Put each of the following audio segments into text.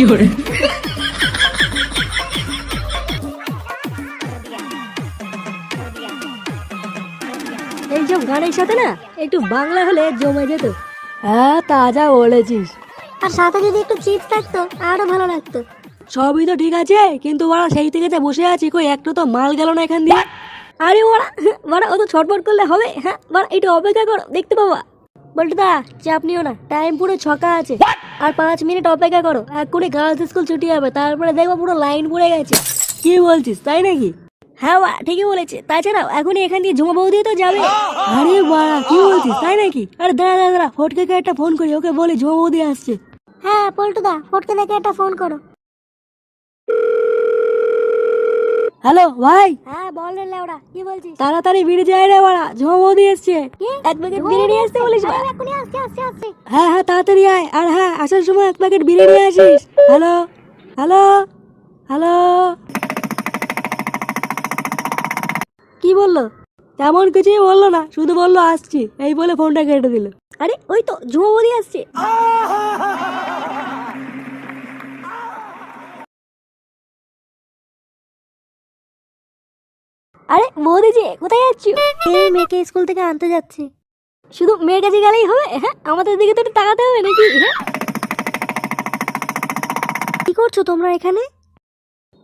有人，এইসব গানের সাথে না একটু বাংলা হলে জমে যেত। হ্যাঁ তাজা বলেছিস। আর সাথে যদি একটু চিপস থাকতো আরও ভালো লাগতো। সবই তো ঠিক আছে কিন্তু ওরা সেই থেকে যা বসে আছি কই একটু তো মাল গেল না এখান দিয়ে। আরে ওরা ওরা অত ছটফট করলে হবে? হ্যাঁ ওরা একটু অপেক্ষা করো দেখতে পাবা। বলটু দা চাপ নিও না টাইম পুরো ছকা আছে। আর পাঁচ মিনিট অপেক্ষা করো এক্ষুনি গার্লস স্কুল ছুটি হবে তারপরে দেখব পুরো লাইন পড়ে গেছে। কি বলছিস তাই নাকি? হ্যাঁ বা ঠিকই বলেছে। তাছাড়াও এখনই এখান দিয়ে জমা বৌদি তো যাবে। আরে বাড়া কি বলছিস তাই নাকি? আরে দাঁড়া দাঁড়া দাঁড়া ফটকে একটা ফোন করি ওকে বলি জমা বৌদি আসছে। হ্যাঁ পল্টুদা ফটকে দেখে একটা ফোন করো। হ্যালো ভাই। হ্যাঁ বল রে লেওড়া কি বলছিস? তাড়াতাড়ি বিড়ি যায় রে বাড়া ঝুমা বৌদি এসছে। এক প্যাকেট বিরিয়ানি আসতে বলিস এক্ষুনি আসছি আসছি আসছি। হ্যাঁ হ্যাঁ তাড়াতাড়ি আয়। আর হ্যাঁ আসার সময় এক প্যাকেট বিরিয়ানি আসিস। Hello hello hello. কি বলল? তেমন কিছুই বলল না শুধু বলল আসছি। এই বলে ফোনটা কেটে দিল। আরে ওই তো ঝুমা বৌদি আসছে। আরে বৌদি যে কোথায় যাচ্ছ? এই মেয়েকে স্কুল থেকে আনতে যাচ্ছি। শুধু মেয়ের কাছে গেলেই হবে? হ্যাঁ আমাদের দিকে তো একটু তাকাতে হবে নাকি? হ্যাঁ। কি করছ তোমরা এখানে?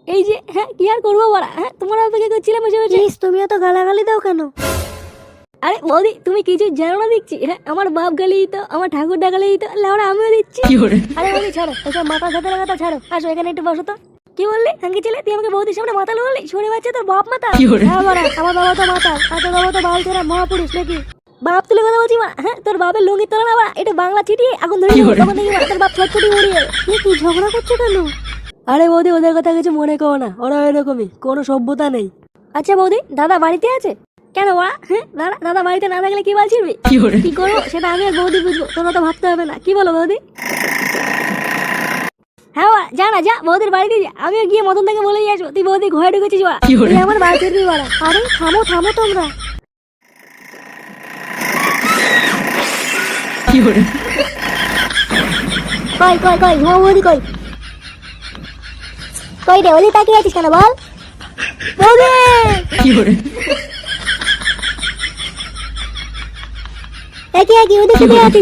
এই যে হ্যাঁ কি আর করব বলা? হ্যাঁ তোমরা অপেক্ষা করছিলাম বসে বসে। প্লিজ তুমিও তো গালাগালি দাও কেন? আরে বৌদি তুমি কিছু জানো না দেখছি। হ্যাঁ আমার বাপ গালি দিত আমার ঠাকুর ডাকালি দিত লেওড়া আমিও দিচ্ছি，আরে বৌদি ছাড়ো ওসব মাথা সাথে কথা ছাড়ো। আসো এখানে একটু বসো তো। কি বললি? ছেলে তুই আমাকে বৌদির সামনে শুনে বাচ্চা তোর বাপ মাতা হ্যাঁ আমার বাবা তো আর তোর বাবা তো বাল ছেড়া মহাপুরুষ নাকি? বাপ তুলে কথা বলছি মা। হ্যাঁ তোর বাপের লুঙ্গি তোলা না এটা বাংলা চিটিয়ে এখন ধরে? তখন দেখি তোর বাপ ছটফটি কি ঝগড়া করছ কেন? আরে বৌদি ওদের কথা কিছু মনে করো না। ওরা এরকমই কোনো সভ্যতা নেই। আচ্ছা বৌদি দাদা বাড়িতে আছে? কেন ওরা হ্যাঁ দাদা দাদা বাড়িতে না থাকলে কি 人，কি করব? সেটা আমি আর বৌদি বুঝব। তোমরা তো ভাবতে হবে না। কি বলো বৌদি? যা না যা বৌদির বাড়িতে আমি গিয়ে মতন থেকে বলে নিয়ে আসব তুই বৌদি ঘরে ঢুকেছিস আমার আরে থামো থামো তোমরা। কই ওদি হ্যাঁ, আছিস বল?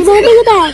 বৌদি কোথায়?